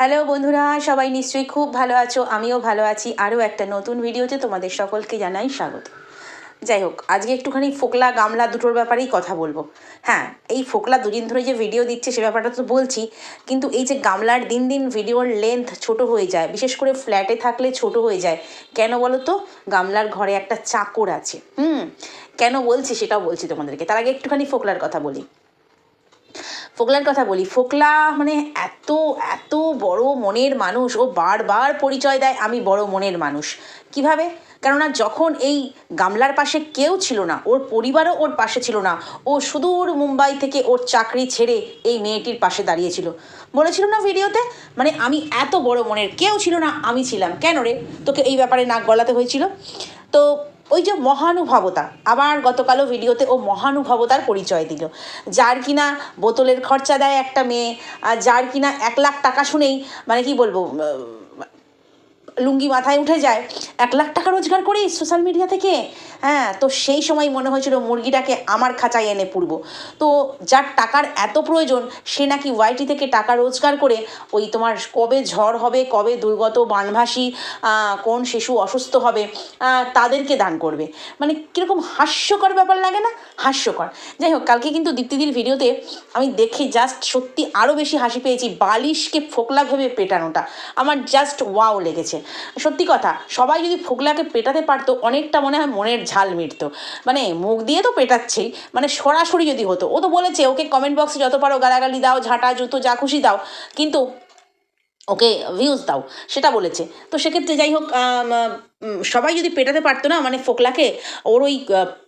Hello বন্ধুরা, সবাই নিশ্চয়ই খুব ভালো আছো, আমিও ভালো আছি। আরও একটা নতুন ভিডিওতে তোমাদের সকলকে জানাই স্বাগত। যাই হোক, আজকে একটুখানি ফোকলা গামলা দুটোর ব্যাপারেই কথা বলব। হ্যাঁ এই ফোকলা দুদিন ধরে যে ভিডিও দিচ্ছে সে ব্যাপারটা তো বলছি, কিন্তু এই যে গামলার দিন দিন ভিডিওর লেন্থ ছোট হয়ে যায়, বিশেষ করে ফ্ল্যাটে থাকলে ছোট হয়ে যায়, কেন বলো তো গামলার ঘরে একটা চাকর আছে, হুম? কেন বলছি সেটাও বলছি তোমাদেরকে। তার আগে একটুখানি ফোকলার কথা বলি। ফোকলার কথা বলি, ফোকলা মানে এত এত বড় মনের মানুষ, ও বারবার পরিচয় দেয় আমি বড় মনের মানুষ। কীভাবে? কেননা যখন এই গামলার পাশে কেউ ছিল না, ওর পরিবারও ওর পাশে ছিল না, ও সুদূর মুম্বাই থেকে ওর চাকরি ছেড়ে এই মেয়েটির পাশে দাঁড়িয়েছিল। বলেছিল না ভিডিওতে? মানে আমি এত বড় মনের কেউ ছিল না, আমি ছিলাম। কেন রে? তোকে এই ব্যাপারে নাক গলাতে হয়েছিল? তো ওই যে মহানুভবতা, আবার গতকালও ভিডিওতে ও মহানুভবতার পরিচয় দিল। যার কিনা বোতলের খরচা দেয় একটা মেয়ে, আর যার কিনা এক লাখ টাকা শুনেই মানে কি বলব লুঙ্গি মাথায় উঠে যায়। এক লাখ টাকা রোজগার করি সোশ্যাল মিডিয়া থেকে। হ্যাঁ তো সেই সময় মনে হয়েছিল মুরগিটাকে আমার খাঁচায় এনে পুরবো তো যার টাকার এত প্রয়োজন, সে নাকি ওয়াইটি থেকে টাকা রোজগার করে ওই তোমার কবে ঝড় হবে, কবে দুর্গত বানভাসী কোন শিশু অসুস্থ হবে তাদেরকে দান করবে। মানে কীরকম হাস্যকর ব্যাপার লাগে না? হাস্যকর। যাই হোক, কালকে কিন্তু দীপ্তিদির ভিডিওতে আমি দেখে জাস্ট সত্যি আরও বেশি হাসি পেয়েছি বালিশকে ফোকলা ভেবে পেটানোটা। আমার জাস্ট ওয়াও লেগেছে। সত্যি কথা, সবাই যদি ফোকলাকে পেটাতে পারতো, অনেকটা মনে হয় মনের ঝাল মিটতো। মানে মুখ দিয়ে তো পেটাচ্ছেই মানে সরাসরি যদি হতো। ও তো বলেছে, ওকে কমেন্ট বক্সে যত পারো গালাগালি দাও, ঝাঁটা, জুতো, যা খুশি দাও। কিন্তু ওকে ভিউজ দাও, সেটা বলেছে। তো সেক্ষেত্রে যাই হোক সবাই যদি পেটাতে পারতো না মানে ফোকলাকে, ওর ওই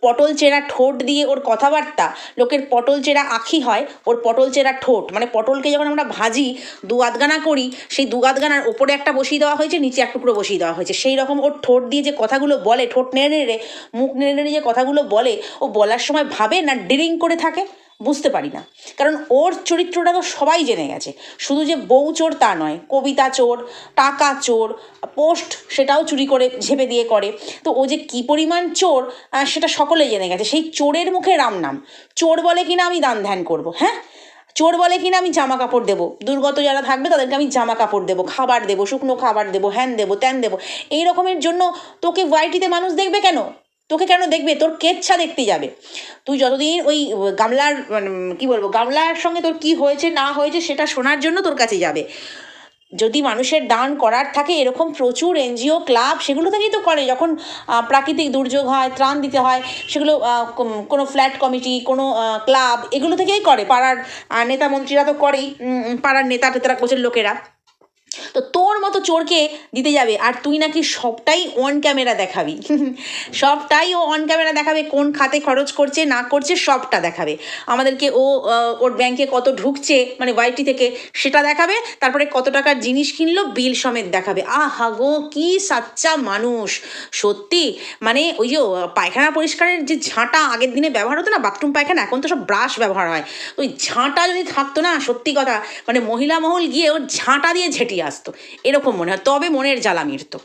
পটল চেরা ঠোঁট দিয়ে ওর কথাবার্তা, লোকের পটল চেরা আখি হয়, ওর পটল চেরা ঠোঁট মানে পটলকে যখন আমরা ভাজি দু আধগানা করি, সেই দু আধগানার ওপরে একটা বসিয়ে দেওয়া হয়েছে, নিচে এক টুকরো বসিয়ে দেওয়া হয়েছে। সেই রকম ওর ঠোঁট দিয়ে যে কথাগুলো বলে, ঠোঁট নেড়ে নেড়ে, মুখ নেড়ে নেড়ে যে কথাগুলো বলে, ও বলার সময় ভাবে না, ডিরিং করে থাকে। বুঝতে পারি না। কারণ ওর চরিত্রটা তো সবাই জেনে গেছে। শুধু যে বউ চোর তা নয়, কবিতা চোর, টাকা চোর, পোস্ট সেটাও চুরি করে, ঝেপে দিয়ে করে। তো ও যে কী পরিমাণ চোর সেটা সকলে জেনে গেছে। সেই চোরের মুখে রাম নাম। চোর বলে কিনা আমি দান ধ্যান করব হ্যাঁ? চোর বলে কিনা আমি জামা কাপড় দেবো। দুর্গত যারা থাকবে তাদেরকে আমি জামা কাপড় দেবো, খাবার দেবো, শুকনো খাবার দেবো, হ্যান দেবো, ত্যান দেবো। এই রকমের জন্য তোকে ওয়াইটিতে মানুষ দেখবে কেন? তোকে কেন দেখবে? তোর কেচ্ছা দেখতে যাবে। তুই যতদিন ওই গামলার মানে কী বলব, গামলার সঙ্গে তোর কি হয়েছে, না হয়েছে, সেটা শোনার জন্য তোর কাছে যাবে। যদি মানুষের দান করার থাকে, এরকম প্রচুর এনজিও, ক্লাব, সেগুলো থেকেই তো করে। যখন প্রাকৃতিক দুর্যোগ হয়, ত্রাণ দিতে হয়, সেগুলো কোনো ফ্ল্যাট কমিটি, কোনো ক্লাব, এগুলো থেকেই করে। পাড়ার নেতা মন্ত্রীরা তো করেই। পাড়ার নেতা টেতারা কোচের লোকেরা। তো তোর মতো চোরকে দিতে যাবে আর তুই নাকি সবটাই অন ক্যামেরা দেখাবি। সবটাই ও অন ক্যামেরা দেখাবে, কোন খাতে খরচ করছে, না করছে, সবটা দেখাবে। আমাদেরকে ও ওর ব্যাংকে কত ঢুকছে মানে ওয়াইটি থেকে, সেটা দেখাবে, তারপরে কত টাকার জিনিস কিনলো বিল সমেত দেখাবে। আহা গো, কি সাচ্চা মানুষ। সত্যি মানে ওই যে পায়খানা পরিষ্কারের যে ঝাঁটা আগের দিনে ব্যবহার হতো না বাথরুম পায়খানা, এখন তো সব ব্রাশ ব্যবহার হয়। ওই ঝাঁটা যদি থাকতো না, সত্যি কথা মানে মহিলা মহল গিয়ে ওর ঝাঁটা দিয়ে ঝেঁটিয়ে আসতো। এরকম মনে হয়, তবে মনের জ্বালা মিটতো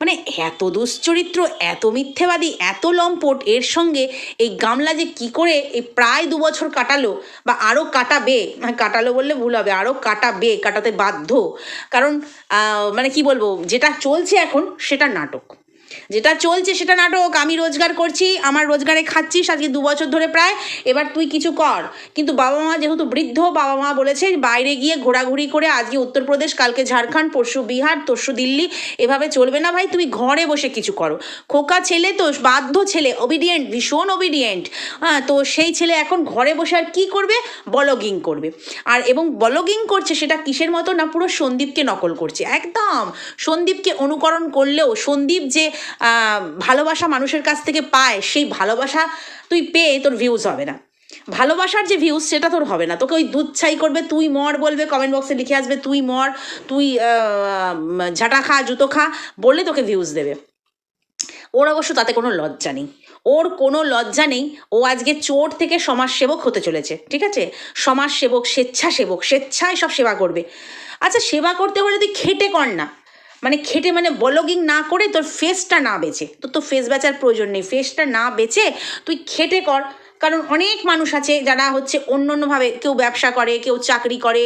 মানে এত দুশ্চরিত্র, এত মিথ্যেবাদী, এত লম্পট, এর সঙ্গে এই গামলা যে কি করে এই প্রায় দু বছর কাটালো বা আরও কাটাবে মানে কাটালো বললে ভুল হবে আরও কাটাবে, কাটাতে বাধ্য। কারণ মানে কি বলব, যেটা চলছে এখন সেটা নাটক। যেটা চলছে সেটা নাটক, আমি রোজগার করছি, আমার রোজগারে খাচ্ছিস আজকে দু বছর ধরে প্রায়, এবার তুই কিছু কর। কিন্তু বাবা মা যেহেতু বৃদ্ধ, বাবা মা বলেছে বাইরে গিয়ে ঘোরাঘুরি করে আজকে উত্তরপ্রদেশ, কালকে ঝাড়খণ্ড, পরশু বিহার, তরশু দিল্লি, এভাবে চলবে না ভাই, তুমি ঘরে বসে কিছু করো। খোকা ছেলে তো, বাধ্য ছেলে ওবিডিয়েন্ট ভীষণ ওবিডিয়েন্ট হ্যাঁ তো সেই ছেলে এখন ঘরে বসে আর কী করবে? বলগিং করবে। আর এবং বলগিং করছে সেটা কিসের মতো না, পুরো সন্দীপকে নকল করছে। একদম সন্দীপকে অনুকরণ করলেও, সন্দীপ যে ভালোবাসা মানুষের কাছ থেকে পায়, সেই ভালোবাসা তুই পেয়ে তোর ভিউজ হবে না। ভালোবাসার যে ভিউজ সেটা তোর হবে না। তোকে ওই দুধ ছাই করবে, তুই মর বলবে কমেন্ট বক্সে লিখে আসবে, তুই মর, তুই ঝাঁটা খা, জুতো খা, বললে তোকে ভিউজ দেবে। ওর অবশ্য তাতে কোনো লজ্জা নেই। ওর কোনো লজ্জা নেই, ও আজকে চোর থেকে সমাজসেবক হতে চলেছে, ঠিক আছে? সমাজসেবক, স্বেচ্ছাসেবক, স্বেচ্ছায় সব সেবা করবে। আচ্ছা সেবা করতে হলে তুই খেটে কর না। মানে খেটে মানে ব্লগিং না করে তোর ফেসটা না বেচে তোর তো ফেস বেচার প্রয়োজন নেই। ফেসটা না বেচে তুই খেটে কর। কারণ অনেক মানুষ আছে যারা হচ্ছে অন্য অন্যভাবে কেউ ব্যবসা করে, কেউ চাকরি করে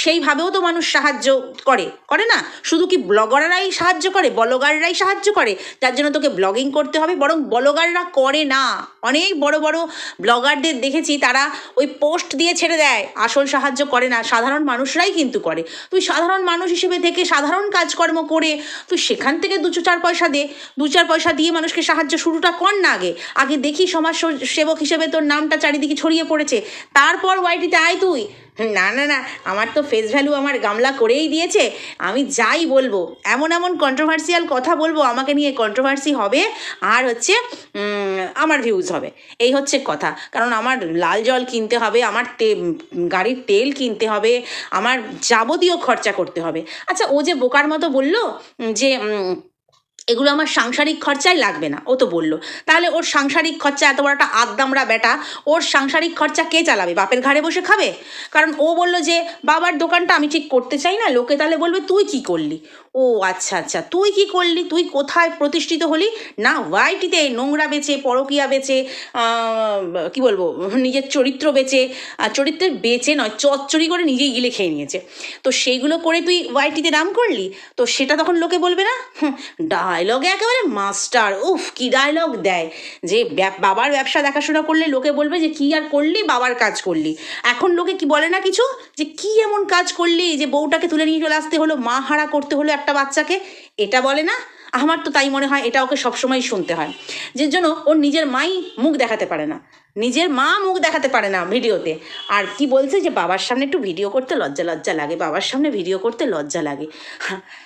সেইভাবেও তো মানুষ সাহায্য করে করে না? শুধু কি ব্লগাররাই সাহায্য করে, ব্লগাররাই সাহায্য করে? যার জন্য তোকে ব্লগিং করতে হবে, বরং ব্লগাররা করে না। অনেক বড় বড় ব্লগারদের দেখেছি, তারা ওই পোস্ট দিয়ে ছেড়ে দেয়, আসল সাহায্য করে না। সাধারণ মানুষরাই কিন্তু করে। তুই সাধারণ মানুষ হিসেবে থেকে সাধারণ কাজকর্ম করে, তুই সেখান থেকে দু চার পয়সা দে। দু চার পয়সা দিয়ে মানুষকে সাহায্য শুরুটা কর না আগে। আগে দেখি সমাজ সেবক হিসেবে তোর নামটা চারিদিকে ছড়িয়ে পড়েছে। তারপর ওয়াইটিতে আয় তুই। না না না, আমার তো ফেস ভ্যালু আমার গামলা করেই দিয়েছে। আমি যাই বলব, এমন এমন কন্ট্রোভার্সিয়াল কথা বলব, আমাকে নিয়ে কন্ট্রোভার্সি হবে, আর হচ্ছে আমার ভিউজ হবে। এই হচ্ছে কথা। কারণ আমার লাল জল কিনতে হবে, আমার তে, গাড়ির তেল কিনতে হবে, আমার যাবতীয় খরচা করতে হবে। আচ্ছা ও যে বোকার মতো বলল যে এগুলো আমার সাংসারিক খরচাই লাগবে না, ও তো বলল। তাহলে ওর সাংসারিক খরচা এত বড় একটা আদ্দামরা বেটা, ওর সাংসারিক খরচা কে চালাবে? বাপের ঘাড়ে বসে খাবে? কারণ ও বলল যে, বাবার দোকানটা আমি ঠিক করতে চাই না, লোকে তাহলে বলবে, তুই কি করলি? ও আচ্ছা আচ্ছা তুই কি করলি? তুই কোথায় প্রতিষ্ঠিত হলি? না, ওয়াইটিতে নোংরা বেচে, পরকিয়া বেচে কি বলব, নিজের চরিত্র বেচে চরিত্রের বেচে নয়, চচ্চড়ি করে নিজেই গিলে খেয়ে নিয়েছে। তো সেইগুলো করে তুই ওয়াইটিতে নাম করলি? তো সেটা তখন লোকে বলবে না? ডায়লগে একেবারে মাস্টার উফ, কি ডায়লগ দেয়। যে বাবার ব্যবসা দেখাশোনা করলে লোকে বলবে যে, কি আর করলি? বাবার কাজ করলি। এখন লোকে কি বলে না কিছু? যে, কি এমন কাজ করলি? যে বউটাকে তুলে নিয়ে চলে আসতে হলো, মা হারা করতে হলো একটা বাচ্চাকে? এটা বলে না। আমার তো তাই মনে হয়, এটা ওকে সবসময় শুনতে হয়। যে জন্য ওর নিজের মাই মুখ দেখাতে পারে না। নিজের মা মুখ দেখাতে পারে না ভিডিওতে। আর কি বলছে যে, বাবার সামনে একটু ভিডিও করতে লজ্জা লজ্জা লাগে, বাবার সামনে ভিডিও করতে লজ্জা লাগে।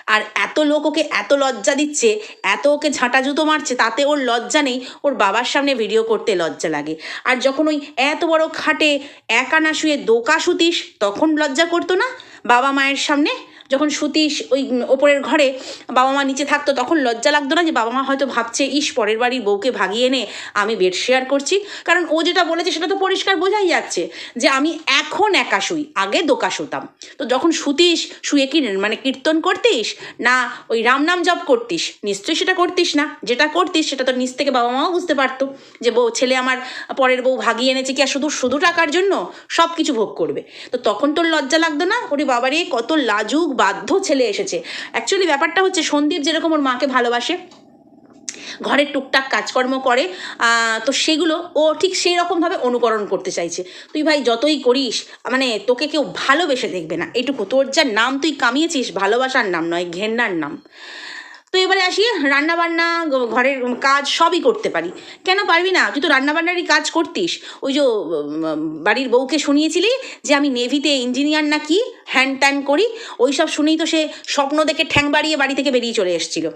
আর এত লোক ওকে এত লজ্জা দিচ্ছে, এত ওকে ঝাঁটা জুতো মারছে, তাতে ওর লজ্জা নেই, ওর বাবার সামনে ভিডিও করতে লজ্জা লাগে। আর যখন ওই এত বড় খাটে একা না শুয়ে দোকা শুতিস তখন লজ্জা করতো না? বাবা মায়ের সামনে যখন সুতিস ওই ওপরের ঘরে বাবা মা নিচে থাকতো, তখন লজ্জা লাগতো না যে বাবা মা হয়তো ভাবছে, ইস, পরের বাড়ির বউকে ভাগিয়ে এনে আমি বেড শেয়ার করছি। কারণ ও যেটা বলেছে সেটা তো পরিষ্কার বোঝাই যাচ্ছে যে আমি এখন একা শুই, আগে দোকা শুতাম। তো যখন শুতিস শুয়ে কি মানে কীর্তন করতিস না ওই রাম নাম জপ করতিস, নিশ্চয়ই সেটা করতিস না। যেটা করতিস সেটা তো নিচ থেকে বাবা মাও বুঝতে পারতো যে বউ, ছেলে আমার পরের বউ ভাগিয়ে এনেছে কি আর শুধু শুধু টাকার জন্য? সব কিছু ভোগ করবে। তো তখন তোর লজ্জা লাগতো না? ওরে বাবারে, কত লাজুক বাধ্য ছেলে এসেছে। অ্যাকচুয়ালি ব্যাপারটা হচ্ছে সন্দীপ যেরকম ওর মাকে ভালোবাসে, ঘরের টুকটাক কাজকর্ম করে তো সেগুলো ও ঠিক সেই রকমভাবে অনুকরণ করতে চাইছে। তুই ভাই যতই করিস মানে তোকে কেউ ভালোবেসে দেখবে না। এটুকু তোর যা নাম তুই কামিয়েছিস, ভালোবাসার নাম নয়, ঘেন্নার নাম। তো এবারে আসি রান্না বান্না ঘরের কাজ সবই করতে পারি। কেন পারবি না? তুই তো রান্নাবান্নারই কাজ করতিস। ওই যে বাড়ির বউকে শুনিয়েছিলি যে আমি নেভিতে ইঞ্জিনিয়ার না কি হ্যান ত্যান করি, ওই সব শুনেই তো সে স্বপ্ন দেখে ঠ্যাং বাড়িয়ে বাড়ি থেকে বেরিয়ে চলে এসেছিল।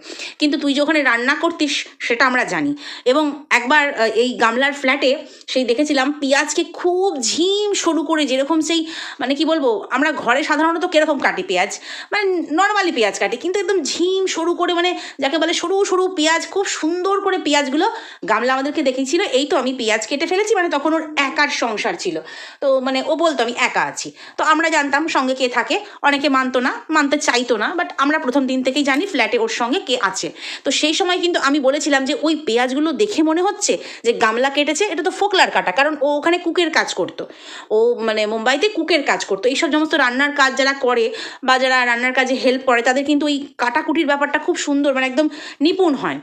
কিন্তু তুই যে ওখানে রান্না করতিস, সেটা আমরা জানি। এবং একবার এই গামলার ফ্ল্যাটে সেই দেখেছিলাম পেঁয়াজকে খুব ঝিম সরু করে যেরকম সেই মানে কি বলব, আমরা ঘরে সাধারণত কীরকম কাটি পেঁয়াজ? মানে নর্মালি পেঁয়াজ কাটি, কিন্তু একদম ঝিম সরু করে মানে যাকে বলে সরু সরু পেঁয়াজ, খুব সুন্দর করে পেঁয়াজগুলো গামলা আমাদেরকে দেখিয়েছিল এই তো আমি পেঁয়াজ কেটে ফেলেছি মানে তখন ওর একার সংসার ছিল। তো মানে ও বলতো, আমি একা আছি। তো আমরা জানতাম সঙ্গে কে থাকে। অনেকে মানতো না, মানতে চাইতো না বাট আমরা প্রথম দিন থেকেই জানি ফ্ল্যাটে ওর সঙ্গে কে আছে। তো সেই সময় কিন্তু আমি বলেছিলাম যে, ওই পেঁয়াজগুলো দেখে মনে হচ্ছে যে গামলা কেটেছে, এটা তো ফোকলার কাটা। কারণ ও ওখানে কুকের কাজ করতো। ও মানে মুম্বাইতে কুকের কাজ করতো। এইসব সমস্ত রান্নার কাজ যারা করে বা যারা রান্নার কাজে হেল্প করে, তাদের কিন্তু ওই কাটাকুটির ব্যাপারটা খুব সুন্দর মানে একদম নিপুণ হয়।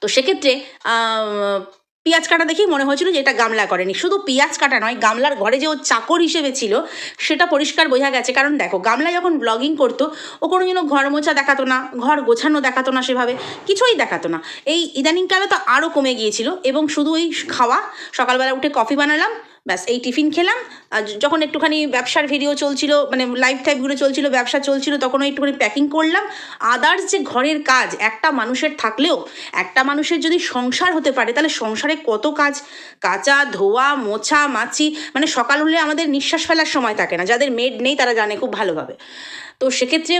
তো সেক্ষেত্রে পেঁয়াজ কাটা দেখেই মনে হয়েছিল যে এটা গামলা করেনি। শুধু পেঁয়াজ কাটা নয়, গামলার ঘরে যে ও চাকর হিসেবে ছিল, সেটা পরিষ্কার বোঝা গেছে। কারণ দেখো, গামলা যখন ব্লগিং করতো, ও কোনো যেন ঘর মোছা দেখাতো না, ঘর গোছানো দেখাতো না সেভাবে, কিছুই দেখাতো না। এই ইদানিংকালে তো আরও কমে গিয়েছিল এবং শুধু ওই খাওয়া, সকালবেলা উঠে কফি বানালাম ব্যাস, এই টিফিন খেলাম। আর যখন একটুখানি ব্যবসার ভিডিও চলছিল মানে লাইফ টাইপগুলো চলছিল, ব্যবসা চলছিল, তখন একটুখানি প্যাকিং করলাম। আদার্স যে ঘরের কাজ, একটা মানুষের থাকলেও, একটা মানুষের যদি সংসার হতে পারে, তাহলে সংসারে কত কাজ? কাঁচা, ধোয়া, মোছা, মাছি মানে সকাল হলে আমাদের নিঃশ্বাস ফেলার সময় থাকে না। যাদের মেড নেই, তারা জানে, খুব ভালোভাবে। তো সেক্ষেত্রে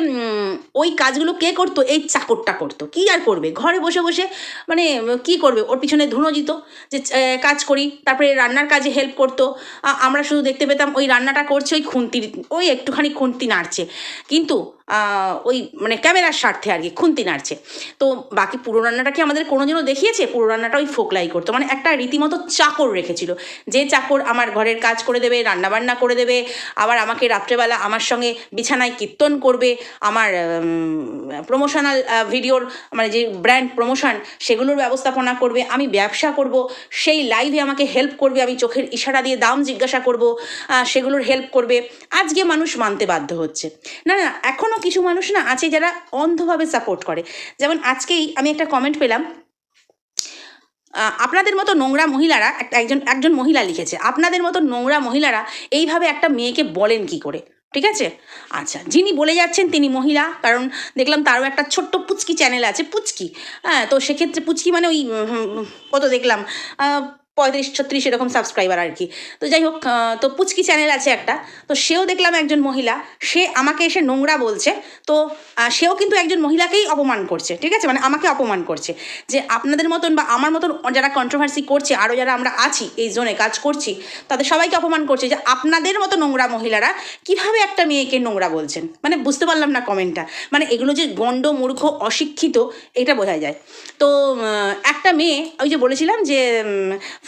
ওই কাজগুলো কে করতো? এই চাকরটা করতো। কি আর করবে? ঘরে বসে বসে মানে কি করবে? ওর পিছনে ধুনো দিত যে কাজ করি। তারপরে রান্নার কাজে হেল্প করতো। আমরা শুধু দেখতে পেতাম, ওই রান্নাটা করছে ওই খুন্তির, ওই একটুখানি খুন্তি নাড়ছে। কিন্তু ওই মানে ক্যামেরার স্বার্থে আর কি, খুন্তি নাড়ছে। তো বাকি পুরো রান্নাটা কি আমাদের কোনো কোনোদিনও দেখিয়েছে? পুরো রান্নাটা ওই ফোকলাই করতো। মানে একটা রীতিমতো চাকর রেখেছিল। যে চাকর আমার ঘরের কাজ করে দেবে, রান্নাবান্না করে দেবে, আবার আমাকে রাত্রেবেলা আমার সঙ্গে বিছানায় কীর্তন করবে, আমার প্রমোশনাল ভিডিওর মানে যে ব্র্যান্ড প্রমোশন সেগুলোর ব্যবস্থাপনা করবে, আমি ব্যবসা করব, সেই লাইভে আমাকে হেল্প করবে, আমি চোখের ইশারা দিয়ে দাম জিজ্ঞাসা করব সেগুলোর হেল্প করবে। আজকে মানুষ মানতে বাধ্য হচ্ছে। না না এখনও কিছু মানুষ না আছে যারা অন্ধভাবে সাপোর্ট করে। যেমন আজকেই আমি একটা কমেন্ট পেলাম আপনাদের মতো নোংরা মহিলারা একজন একজন মহিলা লিখেছে, আপনাদের মতো নোংরা মহিলারা এইভাবে একটা মেয়েকে বলেন কি করে? ঠিক আছে? আচ্ছা যিনি বলে যাচ্ছেন তিনি মহিলা, কারণ দেখলাম তারও একটা ছোট্ট পুচকি চ্যানেল আছে, পুচকি। হ্যাঁ তো সেক্ষেত্রে পুচকি মানে ওই কত দেখলাম? পঁয়ত্রিশ, ছত্রিশ এরকম সাবস্ক্রাইবার আর কি। তো যাই হোক তো পুচকি চ্যানেল আছে একটা। তো সেও দেখলাম একজন মহিলা, সে আমাকে এসে নোংরা বলছে। তো সেও কিন্তু একজন মহিলাকেই অপমান করছে, ঠিক আছে? মানে আমাকে অপমান করছে। যে আপনাদের মতন বা আমার মতন যারা কন্ট্রোভার্সি করছে আরও যারা আমরা আছি, এই জোনে কাজ করছি, তাদের সবাইকে অপমান করছে যে আপনাদের মতো নোংরা মহিলারা কীভাবে একটা মেয়েকে নোংরা বলছেন? মানে বুঝতে পারলাম না কমেন্টটা মানে এগুলো যে গণ্ড, মূর্খ, অশিক্ষিত, এটা বোঝা যায়। তো একটা মেয়ে, ওই যে বলেছিলাম যে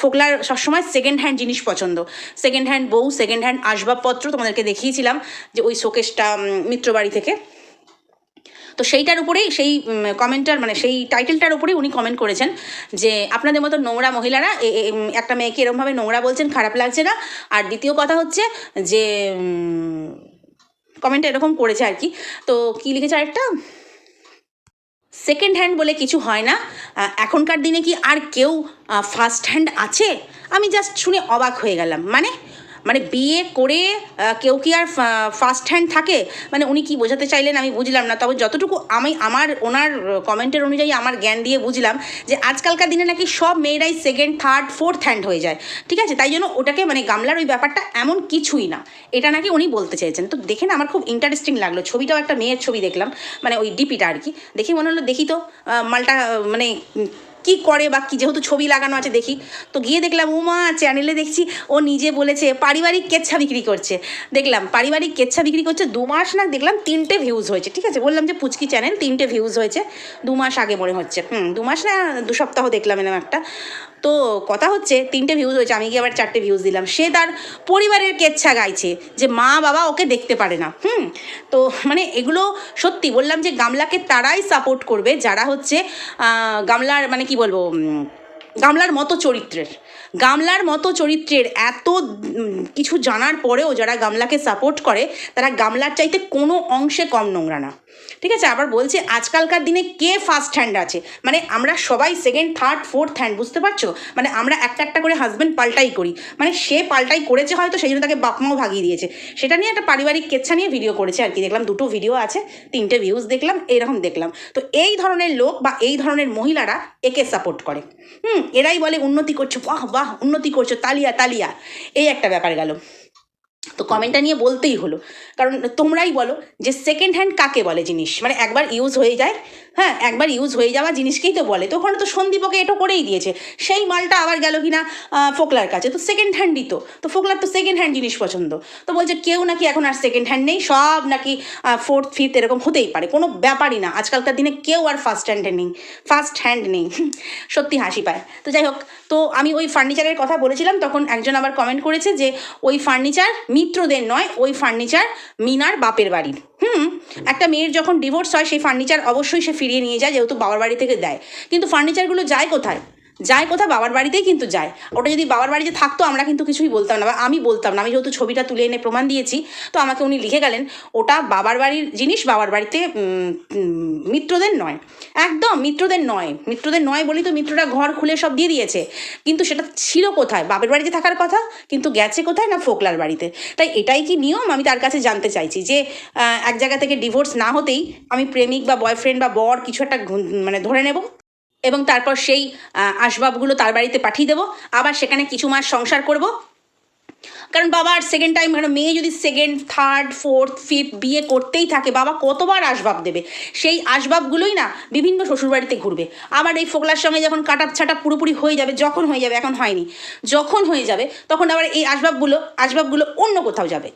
ফোকলার সবসময় সেকেন্ড হ্যান্ড জিনিস পছন্দ। সেকেন্ড হ্যান্ড বউ সেকেন্ড হ্যান্ড আসবাবপত্র তোমাদেরকে দেখিয়েছিলাম যে ওই শোকেসটা মিত্রবাড়ি থেকে। তো সেইটার উপরেই, সেই কমেন্টটার মানে সেই টাইটেলটার উপরেই উনি কমেন্ট করেছেন যে, আপনাদের মতো নোংরা মহিলারা একটা মেয়েকে এরমভাবে নোংরা বলছেন, খারাপ লাগছে না। আর দ্বিতীয় কথা হচ্ছে যে কমেন্ট এরকম করেছে আর কি। তো কী লিখেছে আরেকটা? সেকেন্ড হ্যান্ড বলে কিছু হয় না। এখনকার দিনে কি আর কেউ ফার্স্ট হ্যান্ড আছে? আমি জাস্ট শুনে অবাক হয়ে গেলাম। মানে মানে বিয়ে করে কেউ কি আর ফার্স্ট হ্যান্ড থাকে? মানে উনি কি বোঝাতে চাইলেন আমি বুঝলাম না। তবে যতটুকু আমি আমার ওনার কমেন্টের অনুযায়ী আমার জ্ঞান দিয়ে বুঝলাম যে আজকালকার দিনে নাকি সব মেয়েরাই সেকেন্ড থার্ড ফোর্থ হ্যান্ড হয়ে যায়। ঠিক আছে? তাই জন্য ওটাকে মানে গামলার ওই ব্যাপারটা এমন কিছুই না। এটা নাকি উনি বলতে চেয়েছেন। তো দেখে না আমার খুব ইন্টারেস্টিং লাগল। ছবিটাও একটা মেয়ের ছবি দেখলাম। মানে ওই ডিপিটা আর কি। দেখে মনে হলো, দেখি তো মালটা মানে কি করে বা কি, যেহেতু ছবি লাগানো আছে, দেখি। তো গিয়ে দেখলাম, উমা চ্যানেলে দেখছি, ও নিজে বলেছে, পারিবারিক কেচ্ছা বিক্রি করছে। দেখলাম, পারিবারিক কেচ্ছা বিক্রি করছে দু মাস না, দেখলাম তিনটে ভিউজ হয়েছে, ঠিক আছে? বললাম যে পুচকি চ্যানেল তিনটে ভিউজ হয়েছে, দু মাস আগে মনে হচ্ছে। হুম, দু মাস না, দু সপ্তাহ দেখলাম এরকম একটা। তো কথা হচ্ছে, তিনটে ভিউজ হয়েছে, আমি গিয়ে আবার চারটে ভিউজ দিলাম। সে তার পরিবারের কেচ্ছা গাইছে, যে মা বাবা ওকে দেখতে পারে না। হুম, তো মানে এগুলো সত্যি, বললাম যে গামলাকে তারাই সাপোর্ট করবে, যারা হচ্ছে গামলার মানে কি বলব উম, গামলার মতো চরিত্রের। গামলার মতো চরিত্রের এত কিছু জানার পরেও যারা গামলাকে সাপোর্ট করে, তারা গামলার চাইতে কোনো অংশে কম নোংরা না। ঠিক আছে? আবার বলছে, আজকালকার দিনে কে ফার্স্ট হ্যান্ড আছে? মানে আমরা সবাই সেকেন্ড থার্ড ফোর্থ হ্যান্ড বুঝতে পারছ? মানে আমরা একটা একটা করে হাজব্যান্ড পাল্টাই করি। মানে সে পাল্টাই করেছে হয়তো, সেই জন্য তাকে বাপমাও ভাগিয়ে দিয়েছে। সেটা নিয়ে একটা পারিবারিক কেচ্ছা নিয়ে ভিডিও করেছে আর কি। দেখলাম দুটো ভিডিও আছে, তিনটে ভিউজ দেখলাম, এরকম দেখলাম। তো এই ধরনের লোক বা এই ধরনের মহিলারা একে সাপোর্ট করে। হুম? এরাই বলে উন্নতি করছ। বাহ বাহ উন্নতি করছ তালিয়া তালিয়া। এই একটা ব্যাপার গেল। তো কমেন্টটা নিয়ে বলতেই হলো। কারণ তোমরাই বলো যে সেকেন্ড হ্যান্ড কাকে বলে জিনিস? মানে একবার ইউজ হয়ে যায় হ্যাঁ একবার ইউজ হয়ে যাওয়া জিনিসকেই তো বলে। তো ওখানে তো সন্দীপকে এটো করেই দিয়েছে। সেই মালটা আবার গেল কিনা ফোকলার কাছে। তো সেকেন্ড হ্যান্ডই তো। তো ফোকলার তো সেকেন্ড হ্যান্ড জিনিস পছন্দ। তো বলছে কেউ নাকি এখন আর সেকেন্ড হ্যান্ড নেই, সব নাকি ফোর্থ ফিফথ এরকম হতেই পারে। কোনো ব্যাপারই না। আজকালকার দিনে কেউ আর ফার্স্ট হ্যান্ডে নেই। ফার্স্ট হ্যান্ড নেই। সত্যি হাসি পায়। তো যাই হোক তো আমি ওই ফার্নিচারের কথা বলেছিলাম, তখন একজন আবার কমেন্ট করেছে যে, ওই ফার্নিচার মিত্রদের নয়, ওই ফার্নিচার মিনার বাপের বাড়ির। হুম, একটা মেয়ের যখন ডিভোর্স হয়, সেই ফার্নিচার অবশ্যই সে ফিরিয়ে নিয়ে যায়, যেহেতু বাবার বাড়ি থেকে দেয়। কিন্তু ফার্নিচারগুলো যায় কোথায়? যায় কোথায় বাবার বাড়িতেই কিন্তু যায়। ওটা যদি বাবার বাড়িতে থাকতো, আমরা কিন্তু কিছুই বলতাম না বা আমি বলতাম না। আমি যেহেতু ছবিটা তুলে এনে প্রমাণ দিয়েছি, তো আমাকে উনি লিখে গেলেন, ওটা বাবার বাড়ির জিনিস, বাবার বাড়িতে মিত্রদের নয়। একদম, মিত্রদের নয়। মিত্রদের নয় বলেই তো মিত্ররা ঘর খুলে সব দিয়ে দিয়েছে। কিন্তু সেটা ছিল কোথায়? বাবার বাড়িতে থাকার কথা? কিন্তু গেছে কোথায় না ফোকলার বাড়িতে? তাই এটাই কি নিয়ম? আমি তার কাছে জানতে চাইছি যে এক জায়গা থেকে ডিভোর্স না হতেই আমি প্রেমিক বা বয়ফ্রেন্ড বা বর কিছু একটা মানে ধরে নেব। এবং তারপর সেই আসবাবগুলো তার বাড়িতে পাঠিয়ে দেবো। আবার সেখানে কিছু মাস সংসার করব। কারণ বাবা আর সেকেন্ড টাইম মানে মেয়ে যদি সেকেন্ড থার্ড ফোর্থ ফিফথ বিয়ে করতেই থাকে, বাবা কতবার আসবাব দেবে? সেই আসবাবগুলোই না বিভিন্ন শ্বশুরবাড়িতে ঘুরবে। আবার এই ফোকলার সঙ্গে যখন কাটাপ ছাটাপ পুরোপুরি হয়ে যাবে, যখন হয়ে যাবে, এখন হয়নি। যখন হয়ে যাবে, তখন আবার এই আসবাবগুলো আসবাবগুলো অন্য কোথাও যাবে।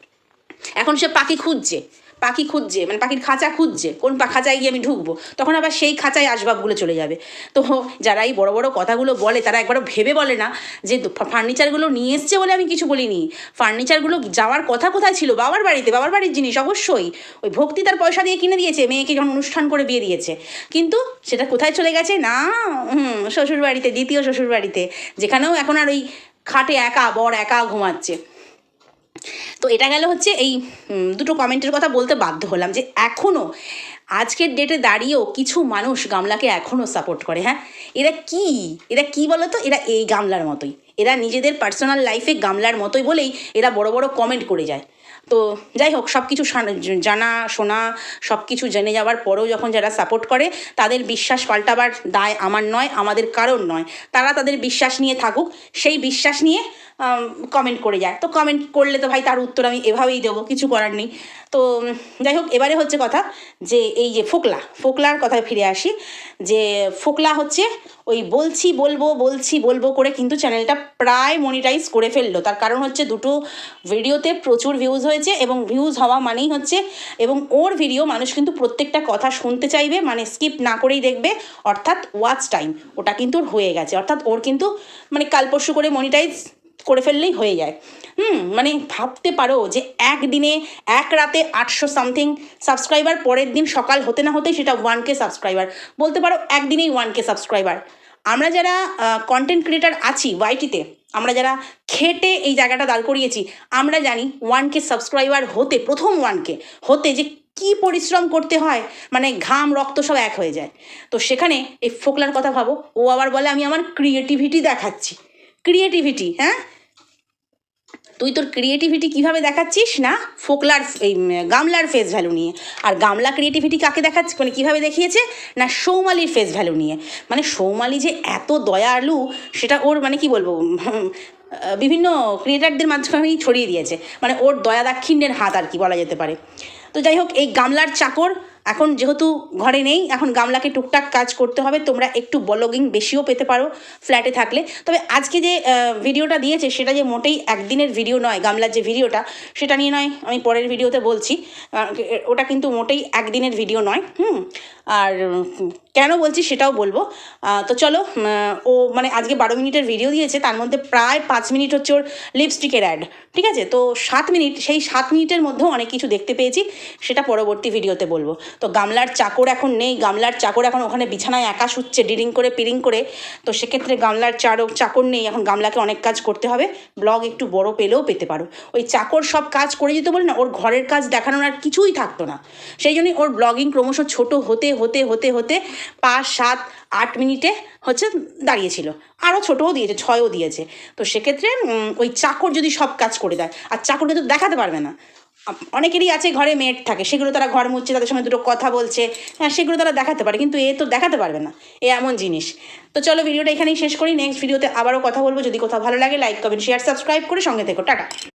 এখন সে পাখি খুঁজছে। পাখি খুঁজছে মানে পাখির খাঁচা খুঁজছে, কোন খাঁচায় গিয়ে আমি ঢুকবো। তখন আবার সেই খাঁচায় আসবাবগুলো চলে যাবে। তো যারা এই বড় বড় কথাগুলো বলে, তারা একবারও ভেবে বলে না যে ফার্নিচারগুলো নিয়ে এসছে বলে আমি কিছু বলিনি। ফার্নিচারগুলো যাওয়ার কথা কোথায় ছিল? বাবার বাড়িতে, বাবার বাড়ির জিনিস অবশ্যই। ওই ভক্তি তার পয়সা দিয়ে কিনে দিয়েছে, মেয়েকে যখন অনুষ্ঠান করে বিয়ে দিয়েছে। কিন্তু সেটা কোথায় চলে গেছে? না, হুম শ্বশুর বাড়িতে দ্বিতীয় শ্বশুর বাড়িতে যেখানেও এখন আর ওই খাটে একা, বর একা ঘুমাচ্ছে। তো এটা গেল হচ্ছে এই দুটো কমেন্টের কথা বলতে বাধ্য হলাম যে এখনও আজকের ডেটে দাঁড়িয়েও কিছু মানুষ গামলাকে এখনও সাপোর্ট করে হ্যাঁ? এরা কি? এরা কি বলো তো এরা এই গামলার মতোই। এরা নিজেদের পার্সোনাল লাইফে গামলার মতোই বলেই এরা বড় বড় কমেন্ট করে যায়। তো যাই হোক সব কিছু জানা, শোনা সব কিছু জেনে যাওয়ার পরেও যখন যারা সাপোর্ট করে, তাদের বিশ্বাস পাল্টাবার দায় আমার নয়, আমাদের কারণ নয়। তারা তাদের বিশ্বাস নিয়ে থাকুক, সেই বিশ্বাস নিয়ে কমেন্ট করে যায়। তো কমেন্ট করলে তো ভাই তার উত্তর আমি এভাবেই দেবো, কিছু করার নেই। তো যাই হোক, এবারে হচ্ছে কথা যে এই যে ফোকলা, ফোকলার কথায় ফিরে আসি যে ফোকলা হচ্ছে ওই বলছি, বলব বলছি, বলব করে কিন্তু চ্যানেলটা প্রায় মনিটাইজ করে ফেলল। তার কারণ হচ্ছে দুটো ভিডিওতে প্রচুর ভিউজ হয়েছে এবং ভিউজ হওয়া মানেই হচ্ছে এবং ওর ভিডিও মানুষ কিন্তু প্রত্যেকটা কথা শুনতে চাইবে মানে স্কিপ না করেই দেখবে, অর্থাৎ ওয়াচ টাইম ওটা কিন্তু হয়ে গেছে। অর্থাৎ ওর কিন্তু মানে কাল পরশু করে মনিটাইজ করে ফেললেই হয়ে যায়। হুম মানে ভাবতে পারো যে একদিনে, এক রাতে আটশো সামথিং সাবস্ক্রাইবার পরের দিন সকাল হতে না হতেই সেটা ওয়ান কে সাবস্ক্রাইবার বলতে পারো একদিনেই ওয়ান কে সাবস্ক্রাইবার আমরা যারা কন্টেন্ট ক্রিয়েটার আছি ওয়াইটিতে আমরা যারা খেটে এই জায়গাটা দাঁড় করিয়েছি, আমরা জানি ওয়ান কে সাবস্ক্রাইবার হতে, প্রথম ওয়ান কে হতে যে কি পরিশ্রম করতে হয় মানে ঘাম, রক্ত সব এক হয়ে যায়। তো সেখানে এই ফোকলার কথা ভাবো, ও আবার বলে, আমি আমার ক্রিয়েটিভিটি দেখাচ্ছি। ক্রিয়েটিভিটি হ্যাঁ? তুই তোর ক্রিয়েটিভিটি কীভাবে দেখাচ্ছিস না? ফোকলার, এই গামলার ফেস ভ্যালু নিয়ে। আর গামলা ক্রিয়েটিভিটি কাকে দেখাচ্ছে? মানে কীভাবে দেখিয়েছে? না, সৌমালির ফেস ভ্যালু নিয়ে। মানে সৌমালি যে এত দয়ালু, সেটা ওর মানে কি বলব বিভিন্ন ক্রিয়েটারদের মাঝখানেই ছড়িয়ে দিয়েছে। মানে ওর দয়া দাক্ষিণ্যের হাত আর কি বলা যেতে পারে। তো যাই হোক, এই গামলার চাকর এখন যেহেতু ঘরে নেই, এখন গামলাকে টুকটাক কাজ করতে হবে, তোমরা একটু ব্লগিং বেশিও পেতে পারো ফ্ল্যাটে থাকলে। তবে আজকে যে ভিডিওটা দিয়েছে, সেটা যে মোটেই একদিনের ভিডিও নয়, গামলার যে ভিডিওটা, সেটা নিয়ে নয়, আমি পরের ভিডিওতে বলছি। ওটা কিন্তু মোটেই একদিনের ভিডিও নয়, হুম? আর কেন বলছি সেটাও বলব। তো চলো ও মানে আজকে বারো মিনিটের ভিডিও দিয়েছে, তার মধ্যে প্রায় পাঁচ মিনিট হচ্ছে ওর লিপস্টিকের অ্যাড ঠিক আছে? তো সাত মিনিট, সেই সাত মিনিটের মধ্যেও অনেক কিছু দেখতে পেয়েছি, সেটা পরবর্তী ভিডিওতে বলব। তো গামলার চাকর এখন নেই, গামলার চাকর এখন ওখানে বিছানায় একা শুচ্ছে ডিরিং করে পিরিং করে। তো সেক্ষেত্রে গামলার চারক, চাকর নেই, এখন গামলাকে অনেক কাজ করতে হবে। ব্লগ একটু বড় পেলেও পেতে পারো। ওই চাকর সব কাজ করে যেতে বলে না, ওর ঘরের কাজ দেখানোর আর কিছুই থাকতো না। সেই জন্যই ওর ব্লগিং ক্রমশ ছোট হতে হতে হতে হতে পাঁচ, সাত, আট মিনিটে হচ্ছে দাঁড়িয়েছিল। আরও ছোটও দিয়েছে, ছয়ও দিয়েছে। তো সেক্ষেত্রে ওই চাকর যদি সব কাজ করে দেয়, আর চাকর কিন্তু দেখাতে পারবে না। অনেকেরই আছে ঘরে মেট থাকে, সেগুলো তারা ঘর মুচ্ছে তাদের সঙ্গে দুটো কথা বলছে হ্যাঁ সেগুলো তারা দেখাতে পারে, কিন্তু এ তো দেখাতে পারবে না, এ এমন জিনিস। তো চলো ভিডিওটা এখানেই শেষ করি নেক্সট ভিডিওতে আবারও কথা বলব, যদি কোথাও ভালো লাগে লাইক কমেন্ট শেয়ার সাবস্ক্রাইব করে সঙ্গে থেকো, টাটা।